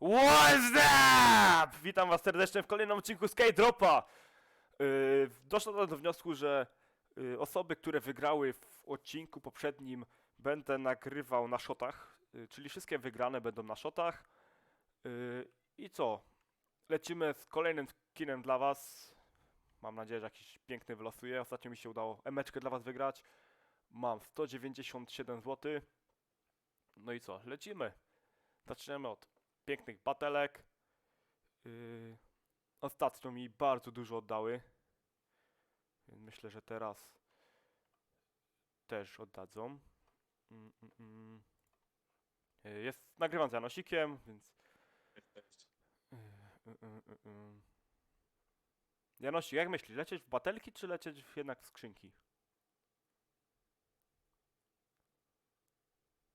What's up? Witam was serdecznie w kolejnym odcinku Skate Dropa. Yy, doszło do wniosku, że yy, osoby, które wygrały w odcinku poprzednim będę nagrywał na shotach, yy, czyli wszystkie wygrane będą na shotach. Yy, I co? Lecimy z kolejnym skinem dla was. Mam nadzieję, że jakiś piękny wylosuje. Ostatnio mi się udało emeczkę dla was wygrać. Mam 197 zł. No i co? Lecimy. Zaczniemy od pięknych batelek. Yy, ostatnio mi bardzo dużo oddały. Więc myślę, że teraz też oddadzą. Mm, mm, mm. Yy, Jest, nagrywam z Janosikiem, więc... Yy. Janosik, jak myślisz, lecieć w batelki, czy lecieć w jednak w skrzynki?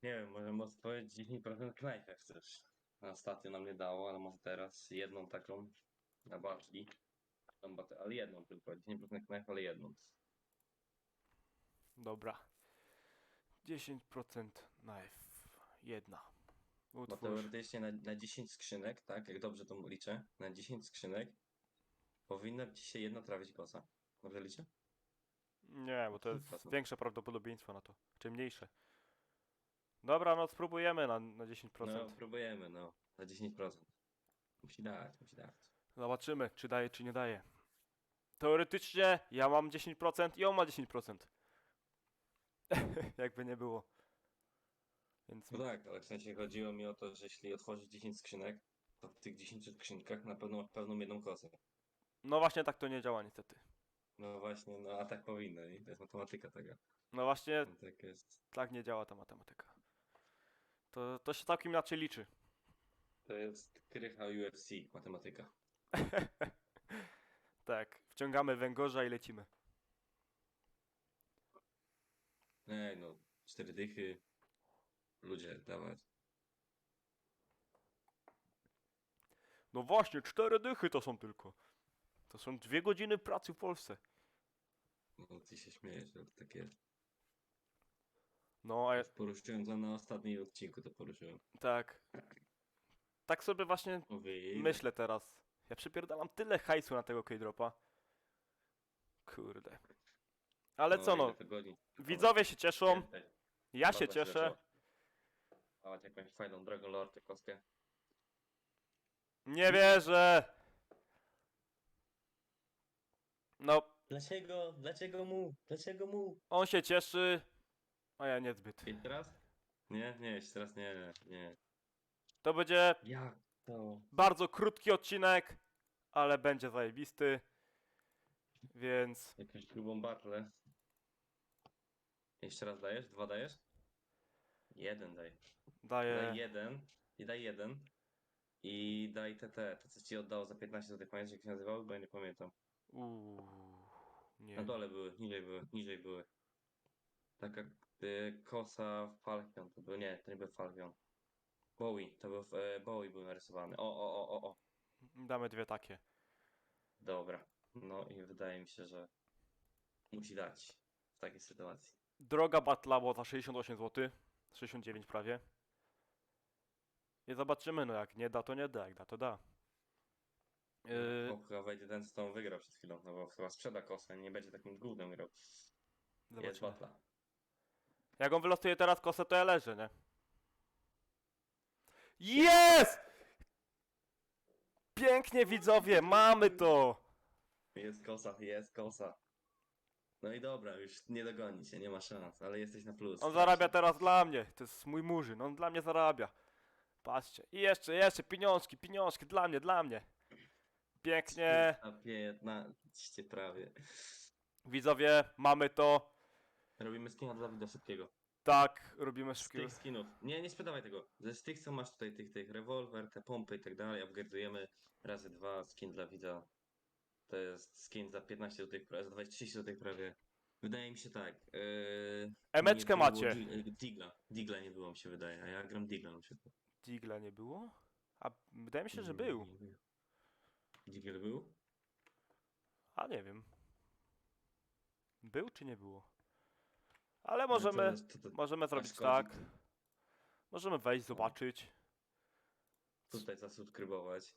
Nie wiem, może powiedzieć 10% knajp jak chcesz. Ostatnio nam nie dało, ale może teraz jedną taką na bate- Ale jedną tylko, 10% knajp, ale jedną. Dobra. 10% knife. Jedna. Bo Utwórz. teoretycznie na, na 10 skrzynek, tak, jak dobrze to liczę, na 10 skrzynek powinna ci się jedna trafić kosa. Dobrze liczę? Nie, bo to jest większe prawdopodobieństwo na to. Czy mniejsze. Dobra, no spróbujemy na, na 10%. No, próbujemy, no, na 10%. Musi dać, musi dać. Zobaczymy, czy daje, czy nie daje. Teoretycznie ja mam 10% i on ma 10%. Jakby nie było. Więc No tak, ale w sensie chodziło mi o to, że jeśli otworzysz 10 skrzynek, to w tych 10 skrzynkach na pewno masz pełną jedną kosę. no właśnie tak to nie działa niestety. No właśnie, no a tak powinno i to jest matematyka tego. No właśnie Tak jest. tak nie działa ta matematyka. To, to się całkiem inaczej liczy. To jest krycha UFC, matematyka. tak, wciągamy węgorza i lecimy. Ej, no, cztery dychy. Ludzie, dawać. No właśnie, cztery dychy to są tylko. To są dwie godziny pracy w Polsce. No, ty się śmiejesz, ale tak jest. No, a ja, poruszyłem to na ostatnim odcinku, to poruszyłem. tak. Tak sobie właśnie Mówię, myślę teraz. Ja przypierdalam tyle hajsu na tego K-dropa. Kurde. Ale co no, widzowie się cieszą, ja się cieszę. Dawać jakąś fajną Dragon Lord kostkę. Nie wierzę! No, Dlaczego? Dlaczego mu? Dlaczego mu? on się cieszy, a ja niezbyt. Jeszcze raz? Nie, nie, jeszcze raz nie, nie. To będzie Jak to? bardzo krótki odcinek, ale będzie zajebisty. Więc Jakąś grubą barlę. Jeszcze raz dajesz? Dwa dajesz? Jeden daj. daję. Daj jeden. I daj jeden. I daj TT. To co ci oddało za 15 zł. Pamiętasz jak się nazywały? Bo ja nie pamiętam. Uuu, nie. Na dole były, niżej były, niżej były. Taka y, kosa Falcon. To był, nie, to nie był Falcon. Bowie, to był, e, Bowie był narysowany. O, o, o, o, o. Damy dwie takie. Dobra. No i wydaje mi się, że musi dać w takiej sytuacji. Droga Batla była za 68 zł. 69 prawie. I zobaczymy, no jak nie da, to nie da, jak da, to da. Yy, Yy... Chyba wejdzie ten, co tą wygrał przed chwilą, no bo chyba sprzeda kosę, nie będzie takim gównem grał. Jest zobaczymy. batla. Jak on wylosuje teraz kosę, to ja leżę, nie? Jest! Pięknie widzowie, mamy to! Jest kosa, jest kosa. No i dobra, już nie dogoni cię, nie ma szans, ale jesteś na plus. On zarabia teraz dla mnie, to jest mój murzyn, on dla mnie zarabia. Patrzcie, i jeszcze, jeszcze, pieniążki, pieniążki, dla mnie, dla mnie. Pięknie, Na 15 prawie. widzowie, mamy to. Robimy skina dla Dawida szybkiego. Tak, robimy Z szybkiego. tych skinów. Nie, nie sprzedawaj tego. Ze z tych, co masz tutaj, tych, tych rewolwer, te pompy i tak dalej, upgrade'ujemy razy dwa skin dla widza. To jest skin za 15 zł, pra- za 20 zł prawie. Wydaje mi się tak. Yy, Emeczkę nie było macie. Di- yy, Digla. Digla nie było mi się wydaje, a ja gram Digla na przykład. Digla nie było? A wydaje mi się, że był. Digel był? A nie wiem. Był czy nie było? Ale No możemy, to- to- to- możemy zrobić tak. Możemy wejść, zobaczyć. tutaj zasubskrybować.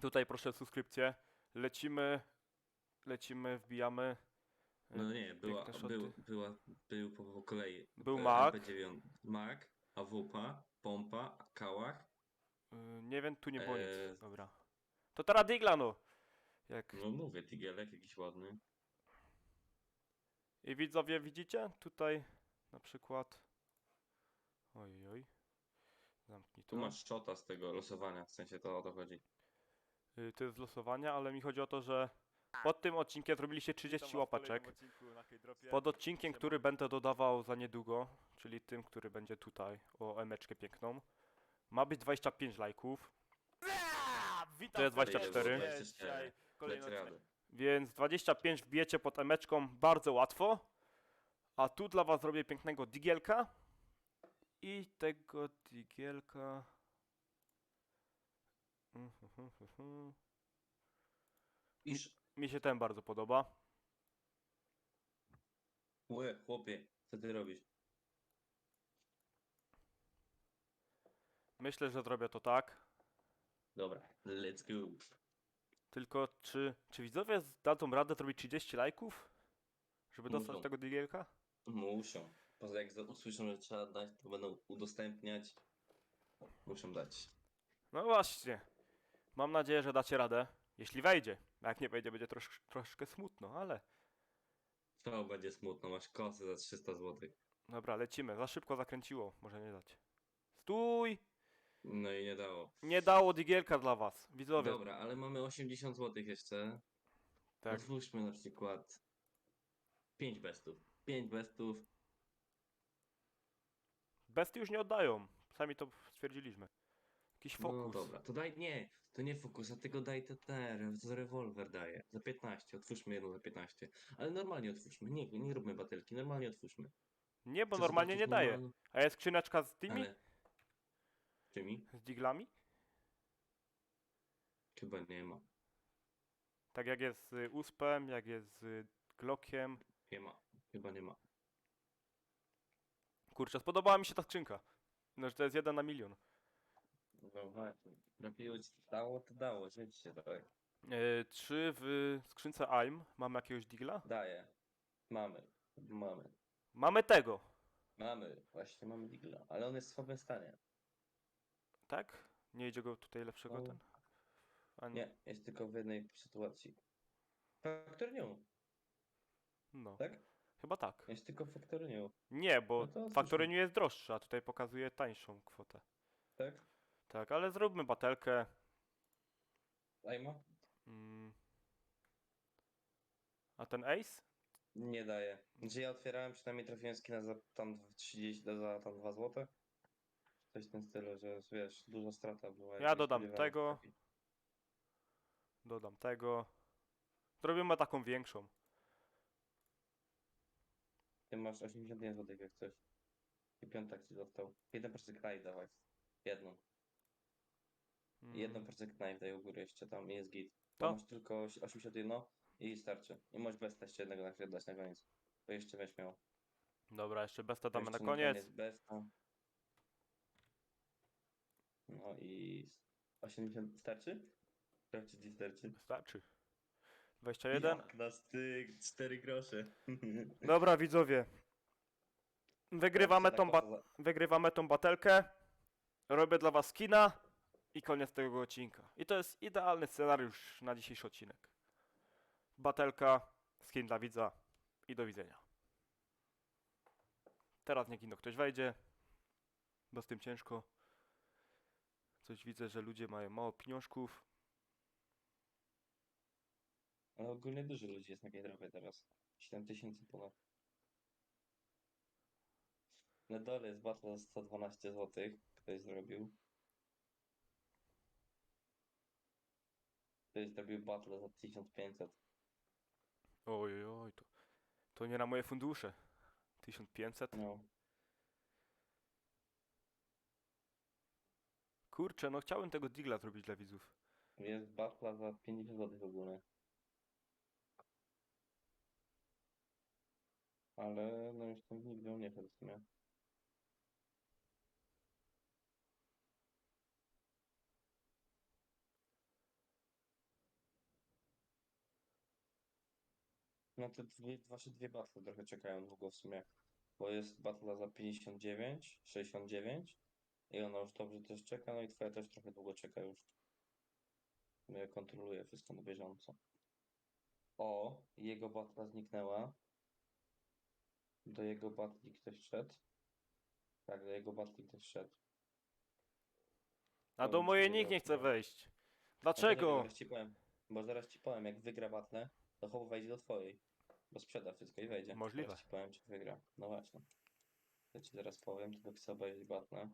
Tutaj proszę subskrypcję. Lecimy, lecimy, wbijamy. No nie, była, był, była, był po, po kolei. Był Mac. MP9, Mac, AWP, pompa, kałach. Y, Nie wiem, tu nie było Eee. nic. Dobra. To teraz Digla, no. Jak... No mówię, tigelek jakiś ładny. I widzowie, widzicie? Tutaj na przykład... Oj, oj. Zamknij to. Tu masz shota z tego losowania, w sensie to o to chodzi. Y, To jest z losowania, ale mi chodzi o to, że pod tym odcinkiem zrobiliście 30 łapaczek. Pod odcinkiem, który będę dodawał za niedługo, czyli tym, który będzie tutaj, o emeczkę piękną, ma być 25 lajków, To jest 24. Dzisiaj Leć rady. Więc 25 wbijecie pod emeczką bardzo łatwo. A tu dla was zrobię pięknego digielka. I tego digielka... Iż, Mi się ten bardzo podoba. łe, chłopie, co ty robisz? Myślę, że zrobię to tak. Dobra, let's go. Tylko czy, czy widzowie dadzą radę zrobić 30 lajków? Żeby dostać Muszą. tego digielka? Muszą. Poza jak usłyszą, że trzeba dać, to będą udostępniać. Muszą dać. No właśnie. Mam nadzieję, że dacie radę. Jeśli wejdzie. A jak nie wejdzie, będzie trosz, troszkę smutno, ale... To będzie smutno, masz kosy za 300 zł. Dobra, lecimy. Za szybko zakręciło. Może nie dać. Stój! No i nie dało. Nie dało digielka dla was. Widzowie. Dobra, ale mamy 80 zł jeszcze. Tak. Otwórzmy na przykład 5 bestów. 5 bestów. Besty już nie oddają. Sami to stwierdziliśmy. Jakiś fokus. No dobra, to daj, nie, to nie fokus, a tylko daj te te, to rewolwer daje. Za 15, otwórzmy jedną za 15. Ale normalnie otwórzmy, nie, nie róbmy batelki, normalnie otwórzmy. Nie, bo normalnie nie zobaczyć daje. normalną- A jest skrzyneczka z tymi? Ale... Tymi? Z diglami? Chyba nie ma. Tak jak jest z uspem, jak jest z glockiem. Nie ma. Chyba nie ma. Kurczę, spodobała mi się ta skrzynka. No, że to jest jeden na milion. No właśnie. Trafiło ci dało, to dało, żyć się trochę. E, czy w skrzynce AIM mamy jakiegoś digla? Daje. Mamy. Mamy. Mamy tego, Mamy. Właśnie mamy digla, ale on jest w słabym stanie. Tak? Nie idzie go tutaj lepszego No. ten? Nie, jest tylko w jednej sytuacji. Faktornią, No, tak? chyba tak. Jest tylko faktornią, Nie, bo No jest droższy, a tutaj pokazuje tańszą kwotę. tak? Tak, ale zróbmy batelkę. Ajma? Mm. A ten Ace? Nie daje. Gdzie ja otwierałem, przynajmniej trafiłem skina za tam 30, za tam 2 zł. Coś w tym stylu, że wiesz, duża strata była. Ja dodam tego. takiej. Dodam tego. Zrobimy taką większą. Ty masz 81 zł jak coś. I piątek ci został. Jeden percent knife dawaj. Jedną. I Jedną Mm. percent knife daj u góry jeszcze tam i jest git. To? Masz tylko osi- 81 i starczy. I możesz bez jeszcze jednego na chwilę dać na koniec. To jeszcze miał. Dobra, jeszcze besta damy na Jeszcze koniec. besta. No i 80 starczy? Sprawdź ci starczy. Wystarczy. 21. Jak na styk, 4 grosze. Dobra, widzowie. Wygrywamy tą, ba- wygrywamy tą batelkę. Robię dla was kina. I koniec tego odcinka. I to jest idealny scenariusz na dzisiejszy odcinek. Batelka, skin dla widza i do widzenia. Teraz niech ino ktoś wejdzie, bo z tym ciężko. Coś widzę, że ludzie mają mało pieniążków. Ale ogólnie dużo ludzi jest na Gaydropie teraz. 7000 ponad. Na dole jest battle za 112 zł. Ktoś zrobił. Ktoś zrobił battle za 1500. Oj, oj, oj, to, to nie na moje fundusze. 1500. No. Kurczę, no chciałem tego digla zrobić dla widzów. Jest batla za 50 zł w ogóle. Ale no już tam nigdy nie szedł w sumie. No te dwie, wasze dwie battle trochę czekają długo w sumie. Bo jest batla za 59, 69 i ona już dobrze też czeka, no i twoja też trochę długo czeka już. Ja kontroluję wszystko na bieżąco. O, jego batla zniknęła. Do jego batli ktoś wszedł. Tak, do jego batli ktoś wszedł. A do mojej nikt nie chce wejść. Dlaczego? Zaraz ci powiem, bo zaraz ci powiem, jak wygra battle, to chłop wejdzie do twojej. Bo sprzeda wszystko i wejdzie. Możliwe. Zaraz ci powiem, czy wygra. No właśnie. Ja ci zaraz powiem, tylko chcę obejrzeć battle.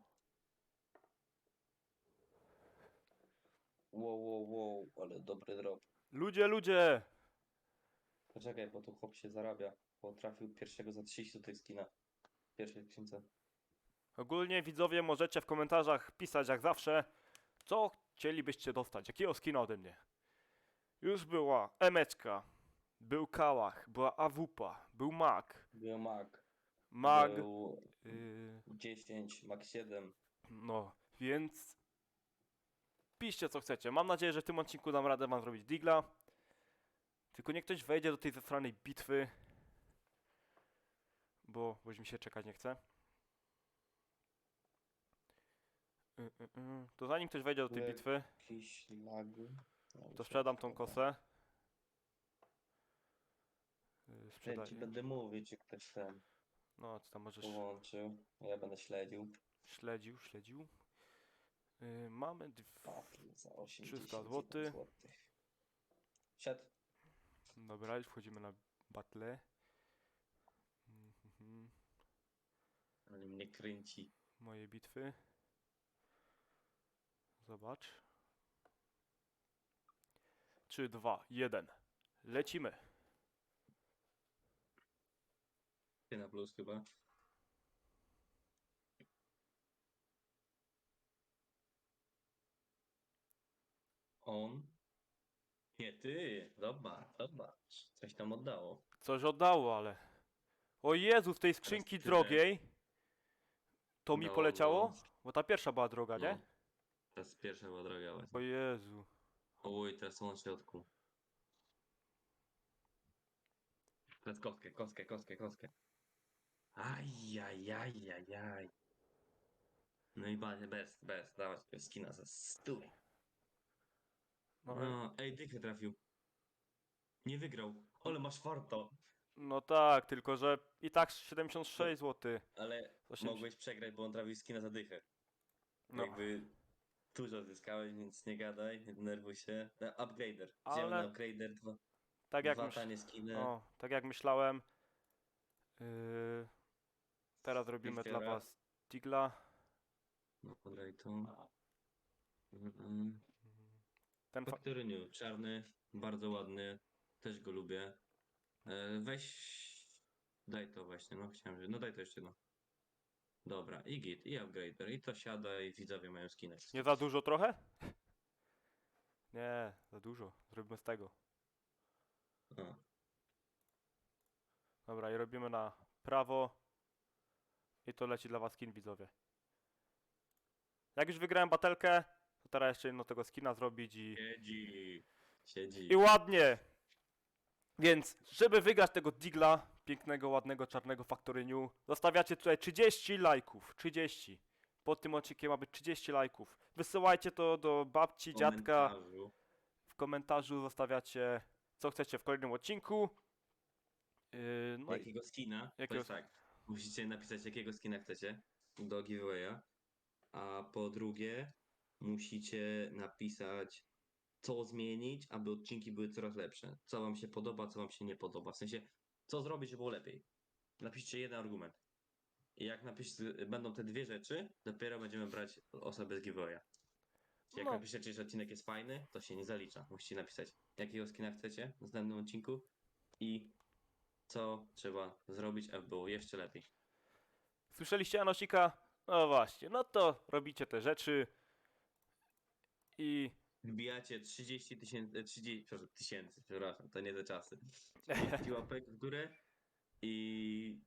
Wow, wow, wow, ale dobry drop. Ludzie, ludzie! Poczekaj, bo tu chłop się zarabia, bo trafił pierwszego za 30 tych skina. W pierwszej skrzynce. Ogólnie widzowie możecie w komentarzach pisać jak zawsze, co chcielibyście dostać, jakiego skina ode mnie. Już była Emeczka, był Kałach, była Awupa, był Mag, Był Mag. Mag, Był yy, 10, Mag 7. no, więc piszcie co chcecie. Mam nadzieję, że w tym odcinku dam radę wam zrobić digla. Tylko niech ktoś wejdzie do tej zesranej bitwy, bo, bo mi się czekać nie chce. Y, y, y. To zanim ktoś wejdzie do tej bitwy. No, to sprzedam tą kosę. Y, Ja ci Sprzedaję. będę mówić, czy ktoś ten No, ty tam możesz połączył. Ja będę śledził. śledził, śledził. Y, Mamy dw... Battle za 80 złotych. złotych. Siad. Dobra, już wchodzimy na battle. Mhm. Ale mnie kręci. Moje bitwy. Zobacz. 3, 2, 1. Lecimy. Ty na plus chyba. On. Nie ty. Zobacz, zobacz. Coś tam oddało. Coś oddało, ale. O Jezu, z tej skrzynki tyle. drogiej. To mi poleciało? Bo ta pierwsza była droga, nie? No. Teraz pierwsza była droga O właśnie. Jezu. Oj, teraz są na środku. Teraz kostkę, kostkę, kostkę, kostkę. Ajajajajaj. No i bardzo best, best. Dawać tego skina za stój. No, No, ej, dychę trafił. Nie wygrał. Ale masz farto. no tak, tylko że i tak 76 zł. Ale mogłeś przegrać, bo on trafił skina za dychę. No. Jakby dużo zyskałeś, więc nie gadaj, nie denerwuj się. No, upgrader. Wziąłem Ale- na upgrader dwa, Tak jak, dwa myśl... tanie skiny. o, tak jak myślałem. Yy... Teraz robimy dla was Digla. No, podaj to. Mm, Ten fa... Factory New, czarny, bardzo ładny, też go lubię. E, weź, daj to właśnie, no chciałem, że, no daj to jeszcze no. Dobra, i git, i upgrader, i to siada, i widzowie mają skinę. Nie za dużo trochę? Nie, za dużo. Zrobimy z tego. O, Dobra, i robimy na prawo. I to leci dla was skin, widzowie. Jak już wygrałem batelkę, teraz jeszcze jedno tego skina zrobić i... siedzi, siedzi. I ładnie! Więc, żeby wygrać tego digla, pięknego, ładnego, czarnego Factory New, zostawiacie tutaj 30 lajków. 30. Pod tym odcinkiem ma być 30 lajków. Wysyłajcie to do babci, dziadka. komentarzu. W komentarzu zostawiacie, co chcecie w kolejnym odcinku. Yy, no i Jakiego skina? jakiego tak, musicie napisać jakiego skina chcecie do giveawaya, a po drugie musicie napisać co zmienić, aby odcinki były coraz lepsze. Co wam się podoba, co wam się nie podoba. W sensie, co zrobić, żeby było lepiej. Napiszcie jeden argument. I jak napisz, będą te dwie rzeczy, dopiero będziemy brać osobę z giveawaya. Jak No. napiszecie, że odcinek jest fajny, to się nie zalicza. Musicie napisać, jakiego skina chcecie w następnym odcinku i co trzeba zrobić, aby było jeszcze lepiej. Słyszeliście Anosika? No właśnie, no to robicie te rzeczy. I Wbijacie 30 tysięcy, 30 przepraszam, tysięcy, przepraszam, to nie te czasy. 30 łapek w górę i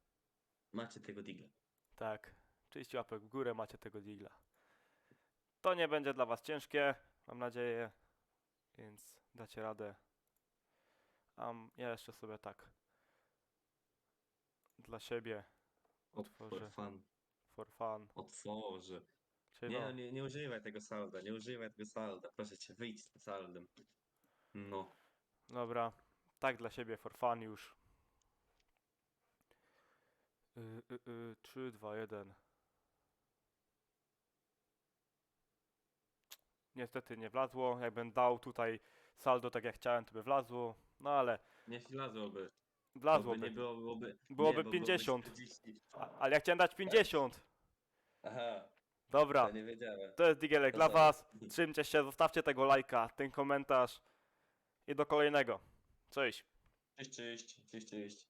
macie tego digla. tak, 30 łapek w górę macie tego digla. To nie będzie dla was ciężkie, mam nadzieję, więc dacie radę. A m- ja jeszcze sobie tak dla siebie Otworzę. for fun. for fun. Otworzę. Czyli Nie, no, no, nie, nie używaj tego salda, nie używaj tego salda. Proszę cię, wyjdź z tym saldem. No. dobra, tak dla siebie for fun już. Y, y, y, 3, 2, 1. Niestety nie wlazło. Jakbym dał tutaj saldo tak jak chciałem, to by wlazło. No ale Nie wlazłoby. wlazłoby. Nie było, byłoby, Byłoby nie, bo 50. 40. A, ale ja chciałem dać 50. Aha, Dobra, to nie wiedziałem. to jest Digielek dla was. Trzymcie się, zostawcie tego lajka, ten komentarz. I do kolejnego. Cześć. Cześć, cześć, cześć, cześć.